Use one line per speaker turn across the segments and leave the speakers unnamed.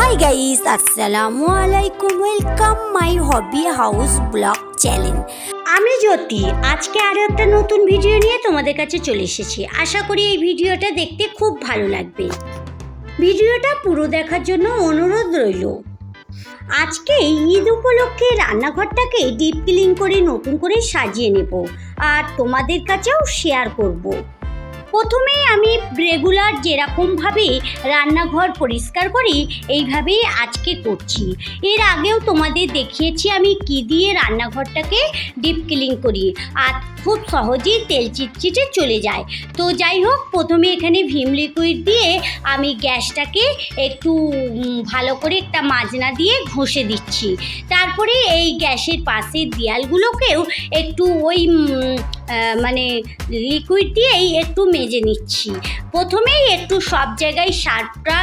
High guys আসসালামু আলাইকুম welcome my hobby house vlog channel আমি জ্যোতি। আজকে আরও একটা নতুন ভিডিও নিয়ে তোমাদের কাছে চলে এসেছি। আশা করি এই ভিডিওটা দেখতে খুব ভালো লাগবে। ভিডিওটা পুরো দেখার জন্য অনুরোধ রইল। আজকে ঈদ উপলক্ষে রান্নাঘরটাকে ডিপ ক্লিন করে নতুন করে সাজিয়ে নেব। আর তোমাদের কাছেও শেয়ার করব। প্রথমে আমি রেগুলার যেরকমভাবে রান্নাঘর পরিষ্কার করি, এইভাবেই আজকে করছি। এর আগেও তোমাদের দেখিয়েছি আমি কি দিয়ে রান্নাঘরটাকে ডিপ ক্লিন করি। আর খুব সহজেই তেল চিটচিটে চলে যায়। তো যাই হোক, প্রথমে এখানে ভিম লিকুইড দিয়ে আমি গ্যাসটাকে একটু ভালো করে একটা মাজনা দিয়ে ঘষে দিচ্ছি। তারপরে এই গ্যাসের পাশের দেয়ালগুলোকেও একটু ওই মানে লিকুইড দিয়েই একটু মেজে নিচ্ছি। প্রথমেই একটু সব জায়গায় সার্ফটা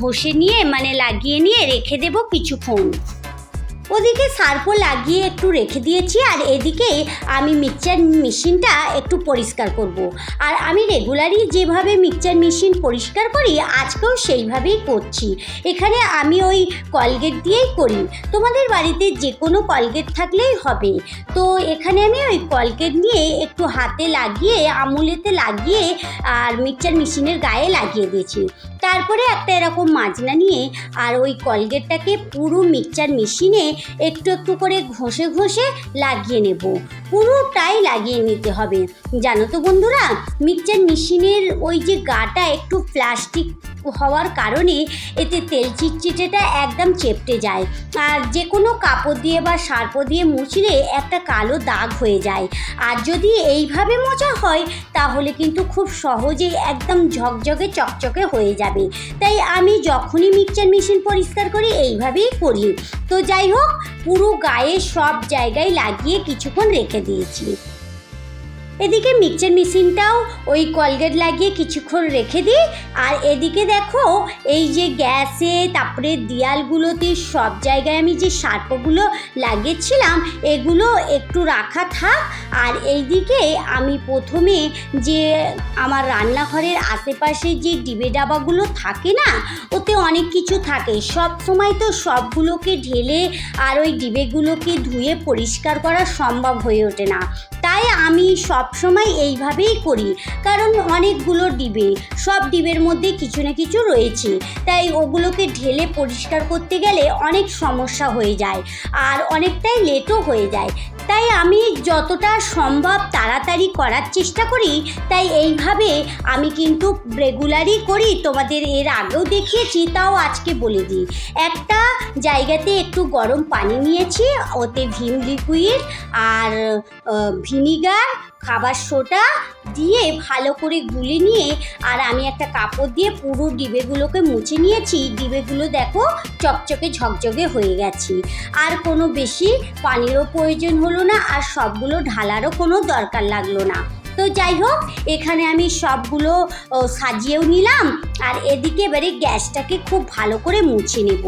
ঘষে নিয়ে মানে লাগিয়ে নিয়ে রেখে দেবো কিছুক্ষণ। ওদিকে সার্ফও লাগিয়ে একটু রেখে দিয়েছি আর এদিকে আমি মিক্সচার মেশিনটা একটু পরিষ্কার করব। আর আমি রেগুলারই যেভাবে মিক্সচার মেশিন পরিষ্কার করি, আজকেও সেইভাবেই করছি। এখানে আমি ওই কলগেট দিয়েই করি। তোমাদের বাড়িতে যে কোনো কলগেট থাকলেই হবে। তো এখানে আমি ওই কলগেট নিয়ে একটু হাতে লাগিয়ে, আমুলেতে লাগিয়ে আর মিক্সচার মেশিনের গায়ে লাগিয়ে দিয়েছি। তারপরে একটা এরকম মাজনা নিয়ে আর ওই কলগেটটাকে পুরো মিক্সচার মেশিনে একটু একটু করে ঘষে ঘষে লাগিয়ে নেব। পুরোটাই লাগিয়ে নিতে হবে। জানো তো বন্ধুরা, মিক্সচার মেশিনের ওই যে গাটা একটু প্লাস্টিক হওয়ার কারণে এতে তেল চিটচিটেটা একদম চেপটে যায়। আর যে কোনো কাপড় দিয়ে বা সার্প দিয়ে মুছলে একটা কালো দাগ হয়ে যায়। আর যদি এইভাবে মোছা হয়, তাহলে কিন্তু খুব সহজেই একদম ঝকঝকে চকচকে হয়ে যাবে। তাই আমি যখনই মিক্সচার মেশিন পরিষ্কার করি, এইভাবেই করি। তো যাই হোক, পুরো গায়ে সব জায়গায় লাগিয়ে কিছুক্ষণ রেখে দিয়েছি। এদিকে মিক্সচার মেশিনটাও ওই কলগেট লাগিয়ে কিছুক্ষণ রেখে দিই। আর এদিকে দেখো, এই যে গ্যাসে, তারপরে দেয়ালগুলোতে সব জায়গায় আমি যে সার্পগুলো লাগিয়েছিলাম, এগুলো একটু রাখা থাক। আর এইদিকে আমি প্রথমে যে আমার রান্নাঘরের আশেপাশে যে ডিবে ডাবাগুলো থাকে না, ওতে অনেক কিছু থাকে। সব সময় তো সবগুলোকে ঢেলে আর ওই ডিবেগুলোকে ধুয়ে পরিষ্কার করা সম্ভব হয়ে ওঠে না। তাই আমি সব সময় এইভাবেই করি। কারণ অনেকগুলো ডিবে, সব ডিবের মধ্যে কিছু না কিছু রয়েছে। তাই ওগুলোকে ঢেলে পরিষ্কার করতে গেলে অনেক সমস্যা হয়ে যায়। আর অনেকটাই লেটও হয়ে যায়। তাই আমি যতটা সম্ভব তাড়াতাড়ি করার চেষ্টা করি, তাই এইভাবে আমি কিন্তু রেগুলারই করি। তোমাদের এর আগেও দেখিয়েছি, তাও আজকে বলে দিই। একটা জায়গাতে একটু গরম পানি নিয়েছি, ওতে ভিম লিকুইড আর ভিনিগার খাবার সোডা দিয়ে ভালো করে গুলে নিয়ে আর আমি একটা কাপড় দিয়ে পুরো ডিবেগুলোকে মুছে নিয়েছি। ডিবেগুলো দেখো চকচকে ঝকঝকে হয়ে গেছে। আর কোনো বেশি পানিরও প্রয়োজন হলো না আর সবগুলো ঢালারও কোনো দরকার লাগল না। তো যাই হোক, এখানে আমি সবগুলো সাজিয়েও নিলাম। আর এদিকে এবারে গ্যাসটাকে খুব ভালো করে মুছে নেব।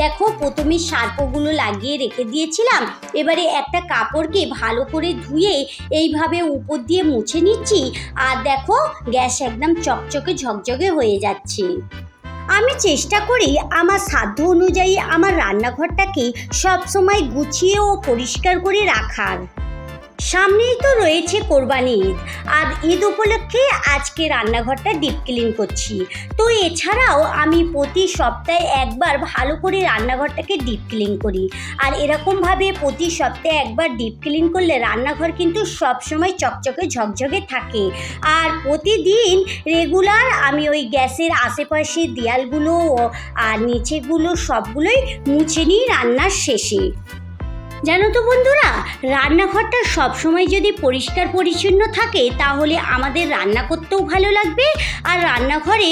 দেখো, প্রথমে সার্পগুলো লাগিয়ে রেখে দিয়েছিলাম। এবারে একটা কাপড়কে ভালো করে ধুয়ে এইভাবে উপর দিয়ে মুছে নিচ্ছি। আর দেখো, গ্যাস একদম চকচকে ঝকঝকে হয়ে যাচ্ছে। আমি চেষ্টা করি আমার সাধ্য অনুযায়ী আমার রান্নাঘরটাকে সবসময় গুছিয়ে ও পরিষ্কার করে রাখার। সামনেই তো রয়েছে কোরবানি ঈদ। আর ঈদ উপলক্ষে আজকে রান্নাঘরটা ডিপ ক্লিন করছি। তো এছাড়াও আমি প্রতি সপ্তাহে একবার ভালো করে রান্নাঘরটাকে ডিপ ক্লিন করি। আর এরকমভাবে প্রতি সপ্তাহে একবার ডিপ ক্লিন করলে রান্নাঘর কিন্তু সবসময় চকচকে ঝকঝকে থাকে। আর প্রতিদিন রেগুলার আমি ওই গ্যাসের আশেপাশে দেয়ালগুলো আর নিচেগুলো সবগুলোই মুছে নিই রান্নার শেষে। জানো তো বন্ধুরা, রান্নাঘরটা সবসময় যদি পরিষ্কার পরিচ্ছন্ন থাকে, তাহলে আমাদের রান্না করতেও ভালো লাগবে আর রান্নাঘরে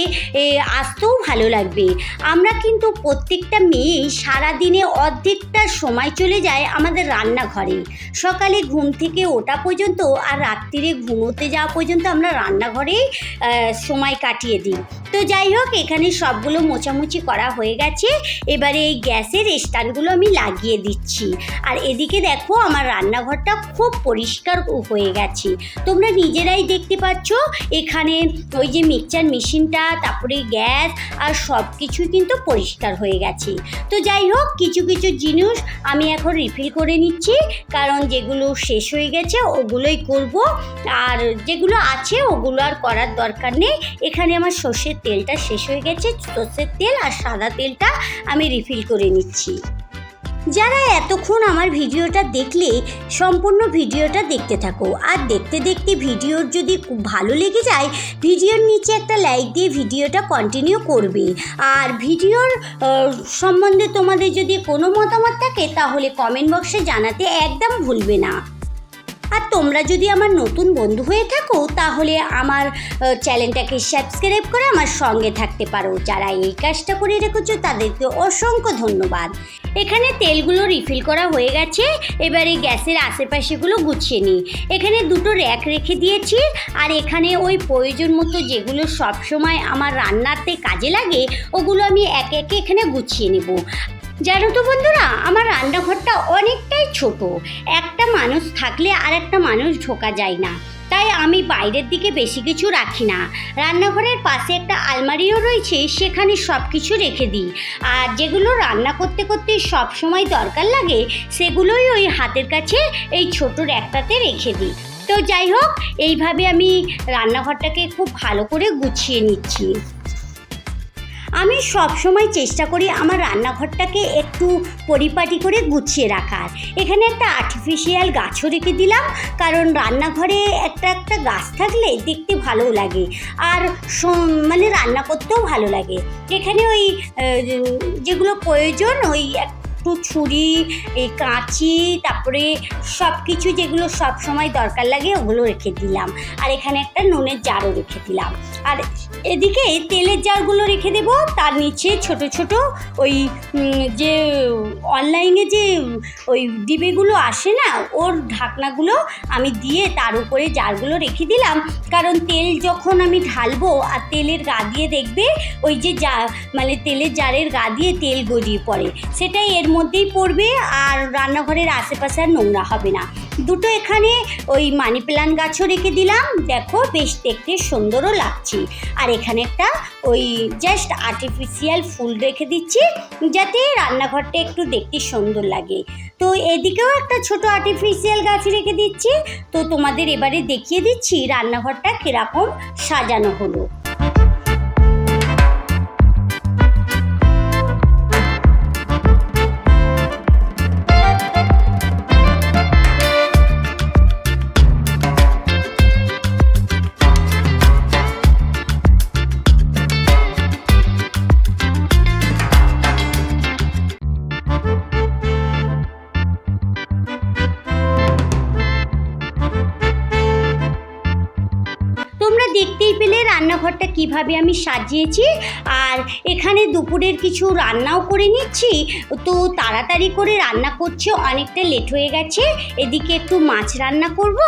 আসতেও ভালো লাগবে। আমরা কিন্তু প্রত্যেকটা মেয়েই সারাদিনে অর্ধেকটা সময় চলে যায় আমাদের রান্নাঘরে। সকালে ঘুম থেকে ওঠা পর্যন্ত আর রাত্রিরে ঘুমোতে যাওয়া পর্যন্ত আমরা রান্নাঘরেই সময় কাটিয়ে দিই। তো যাই হোক, এখানে সবগুলো মোছামুছি করা হয়ে গেছে। এবারে এই গ্যাসের স্ট্যান্ডগুলো আমি লাগিয়ে দিচ্ছি। আর এদিকে দেখো আমার রান্নাঘরটা খুব পরিষ্কার হয়ে গেছে। তোমরা নিজেরাই দেখতে পাচ্ছ, এখানে ওই যে মিক্সচার মেশিনটা, তারপরে গ্যাস আর সব কিছুই কিন্তু পরিষ্কার হয়ে গেছে। তো যাই হোক, কিছু কিছু জিনিস আমি এখন রিফিল করে নিচ্ছি, কারণ যেগুলো শেষ হয়ে গেছে ওগুলোই করব। আর যেগুলো আছে ওগুলো আর করার দরকার নেই। এখানে আমার সর্ষের তেলটা শেষ হয়ে গেছে, সর্ষের তেল আর সাদা তেলটা আমি রিফিল করে নিচ্ছি। যারা এতক্ষণ আমার ভিডিওটা দেখলে, সম্পূর্ণ ভিডিওটা দেখতে থাকো। আর দেখতে দেখতে ভিডিওর যদি খুব ভালো লেগে যায়, ভিডিওর নিচে একটা লাইক দিয়ে ভিডিওটা কন্টিনিউ করবে। আর ভিডিওর সম্বন্ধে তোমাদের যদি কোনো মতামত থাকে, তাহলে কমেন্ট বক্সে জানাতে একদম ভুলবে না। আর তোমরা যদি আমার নতুন বন্ধু হয়ে থাকো, তাহলে আমার চ্যানেলটাকে সাবস্ক্রাইব করে আমার সঙ্গে থাকতে পারো। যারা এই কাজটা করে রেখেছো, তাদেরকে অসংখ্য ধন্যবাদ। এখানে তেলগুলো রিফিল করা হয়ে গেছে। এবারে গ্যাসের আশেপাশেগুলো গুছিয়ে নিই। এখানে দুটো র্যাক রেখে দিয়েছি। আর এখানে ওই প্রয়োজন মতো যেগুলো সবসময় আমার রান্নাতে কাজে লাগে, ওগুলো আমি একে একে এখানে গুছিয়ে নেব। জানো তো বন্ধুরা, আমার রান্নাঘরটা অনেকটাই ছোট। একটা মানুষ থাকলে আর একটা মানুষ ঢোকা যায় না। তাই আমি বাইরের দিকে বেশি কিছু রাখি না। রান্নাঘরের পাশে একটা আলমারিও রয়েছে, সেখানে সব কিছু রেখে দিই। আর যেগুলো রান্না করতে করতে সব সময় দরকার লাগে, সেগুলোই ওই হাতের কাছে এই ছোটো র্যাকটাতে রেখে দিই। তো যাই হোক, এইভাবে আমি রান্নাঘরটাকে খুব ভালো করে গুছিয়ে নিচ্ছি। আমি সব সময় চেষ্টা করি আমার রান্নাঘরটাকে একটু পরিপাটি করে গুছিয়ে রাখার। এখানে একটা আর্টিফিশিয়াল গাছও রেখে দিলাম, কারণ রান্নাঘরে একটা একটা গাছ থাকলে দেখতে ভালো লাগে। আর মানে রান্না করতেও ভালো লাগে। এখানে ওই যেগুলো প্রয়োজন ওই একটু ছুরি, এই কাঁচি, তারপরে সব কিছু যেগুলো সব সময় দরকার লাগে ওগুলো রেখে দিলাম। আর এখানে একটা নুনের জারও রেখে দিলাম। আর এদিকে তেলের জারগুলো রেখে দেবো। তার নিচে ছোট ছোট ওই যে অনলাইনে যে ওই ডিবেগুলো আসে না, ওর ঢাকনাগুলো আমি দিয়ে তার উপরে জারগুলো রেখে দিলাম। কারণ তেল যখন আমি ঢালবো আর তেলের গা দিয়ে দেখবে, ওই যে যা মানে তেলের জারের গা দিয়ে তেল গড়িয়ে পড়ে। সেটাই এর মধ্যেই পড়বে আর রান্নাঘরের আশেপাশে আর নোংরা হবে না। দুটো এখানে ওই মানি প্লান্ট গাছও রেখে দিলাম। দেখো, বেশ দেখতে সুন্দরও লাগছে। আর এখানে একটা ওই জাস্ট আর্টিফিশিয়াল ফুল রেখে দিচ্ছি, যাতে রান্নাঘরটা একটু দেখতে সুন্দর লাগে। তো এদিকেও একটা ছোট আর্টিফিশিয়াল গাছ রেখে দিচ্ছি। তো তোমাদের এবারে দেখিয়ে দিচ্ছি রান্নাঘরটা কীরকম সাজানো হলো। রান্নাঘরটা কীভাবে আমি সাজিয়েছি আর এখানে দুপুরের কিছু রান্নাও করে নিচ্ছি। তো তাড়াতাড়ি করে রান্না করছে, অনেকটা লেট হয়ে গেছে। এদিকে একটু মাছ রান্না করব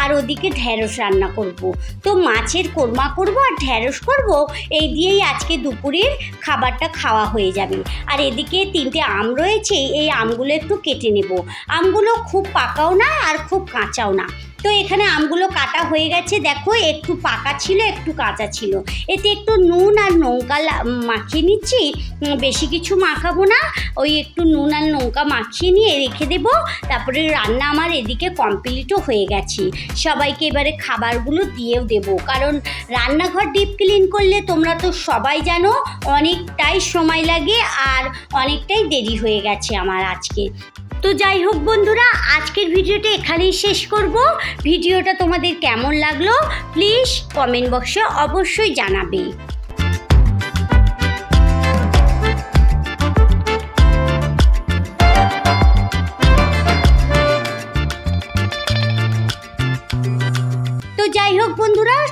আর ওদিকে ঢ্যাঁড়স রান্না করব। তো মাছের কোরমা করব আর ঢ্যাঁড়স করব, এই দিয়েই আজকে দুপুরের খাবারটা খাওয়া হয়ে যাবে। আর এদিকে তিনটে আম রয়েছে, এই আমগুলো একটু কেটে নেব। আমগুলো খুব পাকাও না আর খুব কাঁচাও না। তো এখানে আমগুলো কাটা হয়ে গেছে। দেখো, একটু পাকা ছিল, একটু কাঁচা ছিল। এতে একটু নুন আর লঙ্কা মাখিয়ে নিচ্ছি। বেশি কিছু মাখাবো না। ওই একটু নুন আর লঙ্কা মাখিয়ে নিয়ে রেখে দেবো। তারপরে রান্না আমার এদিকে কমপ্লিটও হয়ে গেছে। সবাইকে এবারে খাবারগুলো দিয়েও দেবো। কারণ রান্নাঘর ডিপ ক্লিন করলে তোমরা তো সবাই জানো, অনেকটাই সময় লাগে আর অনেকটাই দেরি হয়ে গেছে আমার আজকে। তো যাই হোক বন্ধুরা, আজকের ভিডিওটা এখানেই শেষ করব। ভিডিওটা তোমাদের কেমন লাগল প্লিজ কমেন্ট বক্সে অবশ্যই জানাবে।